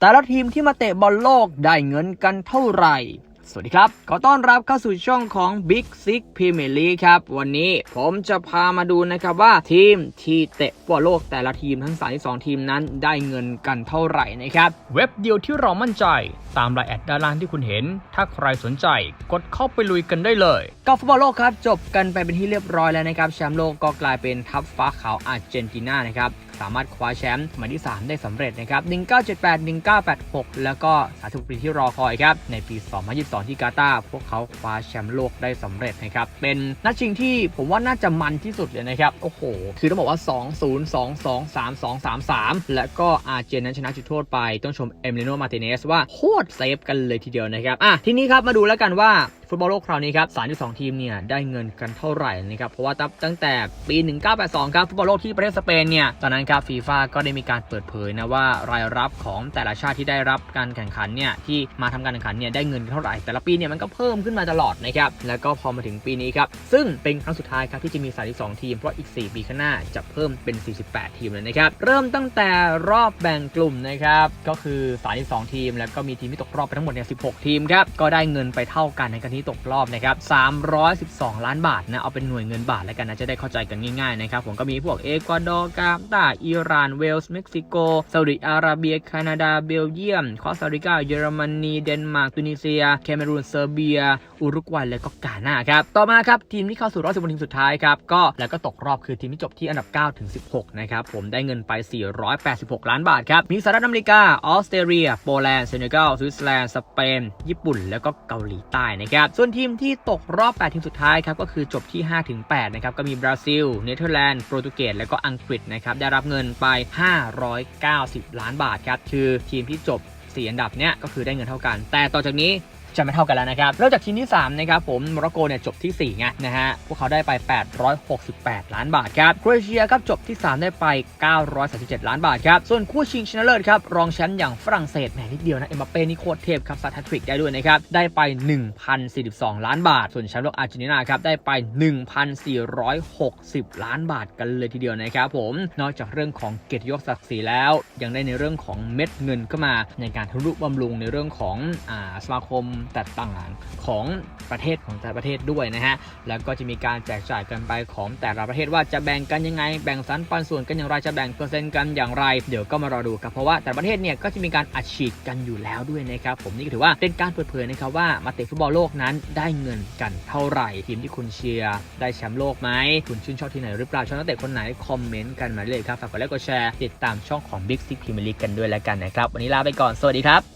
แต่ละทีมที่มาเตะบอลโลกได้เงินกันเท่าไหร่ สวัสดีครับ ขอต้อนรับเข้าสู่ช่องของ Big Six Premier League ครับ วันนี้ผมจะพามาดูนะครับว่าทีมที่เตะฟุตบอลโลกแต่ละทีมทั้ง 32 ทีมนั้นได้เงินกันเท่าไหร่นะครับ เว็บเดียวที่เรามั่นใจตามรายแอดด้านล่างที่คุณเห็น ถ้าใครสนใจกดเข้าไปลุยกันได้เลยก็ฟุตบอลโลกครับจบกันไปเป็นที่เรียบร้อยแล้วนะครับแชมป์โลกก็กลายเป็นทัพฟ้าขาวอาร์เจนตินานะครับ สามารถคว้าแชมป์สมัยที่ 3 ได้สำเร็จนะครับ 1978 1986 แล้วก็30ปีที่รอคอยครับ ในปี 2022 ที่กาตาร์พวกเขาคว้าแชมป์โลกได้สำเร็จนะครับ เป็นนัดชิงที่ผมว่าน่าจะมันที่สุดเลยนะครับ โอ้โห คือต้องบอกว่า 2 0 2 2 3 2 3 3 และก็อาร์เจนนั้นชนะจุดโทษไป ต้องชมเอมิลิโนมาร์ติเนสว่าโคตรเซฟกันเลยทีเดียวนะครับ อะ ทีนี้ครับมาดูแล้วกันว่า ฟุตบอลโลกคราวนี้ครับ 32 ทีมเนี่ยได้เงินกันเท่าไหร่นะครับ เพราะว่าตั้งแต่ปี 1982 ครับฟุตบอลโลกที่ประเทศสเปนเนี่ย ตอนนั้นครับฟีฟ่าก็ได้มีการเปิดเผยนะว่ารายรับของแต่ละชาติที่ได้รับการแข่งขันเนี่ยที่มาทำการแข่งขันเนี่ยได้เงินเท่าไหร่ แต่ละปีเนี่ยมันก็เพิ่มขึ้นมาตลอดนะครับ แล้วก็พอมาถึงปีนี้ครับซึ่งเป็นครั้งสุดท้ายครับที่จะมี 32 ทีม เพราะอีก 4 ปีข้างหน้าจะเพิ่มเป็น 48 ทีมเลยนะครับเริ่มตั้งแต่รอบแบ่งกลุ่มนะครับก็คือ 32 ทีม แล้วก็มีทีมที่ตกรอบไปทั้งหมดเนี่ย16 ทีมครับก็ได้เงินไปเท่ากันในการที่ตกรอบนะครับ312 ล้านบาทนะ เอาเป็นหน่วยเงินบาทแล้วกันนะ จะได้เข้าใจกันง่ายๆนะครับ ผมก็มีพวกเอกวาดอร์กาตาอิหร่าน เวลส์ เม็กซิโก ซาอุดิอาระเบีย แคนาดา เบลเยียม คอสตาริกา เยอรมนี เดนมาร์ก ตุนิเซียแคเมรูน เซอร์เบีย อุรุกวัย และก็กานาครับ ต่อมาครับทีมที่เข้าสู่รอบ10ทีมสุดท้ายครับ ก็แล้วก็ตกรอบคือทีมที่จบที่อันดับ9ถึง16 นะครับ ผมได้เงินไป 486 ล้านบาทครับ มีสหรัฐอเมริกา ออสเตรเลีย โปแลนด์ เซเนกัล สวิตเซอร์แลนด์ สเปน ญี่ปุ่น แล้วก็เกาหลีใต้นะครับส่วนทีมที่ตกรอบ 8 ทีมสุดท้ายครับก็คือจบที่ 5 ถึง 8 นะครับ ก็มีบราซิล เนเธอร์แลนด์ โปรตุเกส และก็อังกฤษนะครับ ได้รับเงินไป 590 ล้านบาทครับ คือทีมที่จบ 4 อันดับเนี้ยก็คือได้เงินเท่ากัน แต่ต่อจากนี้ จะไม่เท่ากันแล้วนะครับเริ่มจากทีมที่3นะครับผมโมร็อกโกเนี่ยจบที่4ไงนะฮะพวกเขาได้ไป 868 ล้านบาทครับโครเอเชียครับจบที่ 3 ได้ไป 937 ล้านบาทครับส่วนคู่ชิงชนะเลิศครับรองแชมป์อย่างฝรั่งเศสแหมนิดเดียวนะเอ็มบัปเป้นี่โคตรเทพครับซัดแฮตทริกได้ด้วยนะครับได้ไป 1,042 ล้านบาท ส่วนแชมป์โลกอาร์เจนตินาครับได้ไป 1,460 ล้านบาทกันเลยทีเดียวนะครับผมนอกจากเรื่องของเกียรติยศศักดิ์ศรีแล้ว ยังได้ในเรื่องของเม็ดเงินเข้ามาในการทนุบำรุงในเรื่องของอสมาคมต่างๆของประเทศของแต่ละประเทศด้วยนะฮะ แล้วก็จะมีการแจกจ่ายกันไปของแต่ละประเทศว่าจะแบ่งกันยังไง แบ่งสรรปันส่วนกันอย่างไร จะแบ่งเปอร์เซ็นต์กันอย่างไร เดี๋ยวก็มารอดูครับ เพราะว่าแต่ละประเทศเนี่ยก็จะมีการอัดฉีดกันอยู่แล้วด้วยนะครับ ผมนี่ก็ถือว่าเป็นการเปิดเผยนะครับว่ามาเตะฟุตบอลโลกนั้นได้เงินกันเท่าไหร่ ทีมที่คุณเชียร์ได้แชมป์โลกไหม คุณชื่นชอบทีมไหนหรือเปล่า ชอบนักเตะคนไหน คอมเมนต์กันมาเลยครับ ฝากกดไลค์ กดแชร์ ติดตามช่องของ Big Six Premier League กันด้วยแล้วกันนะครับ วันนี้ลาไปก่อน สวัสดีครับ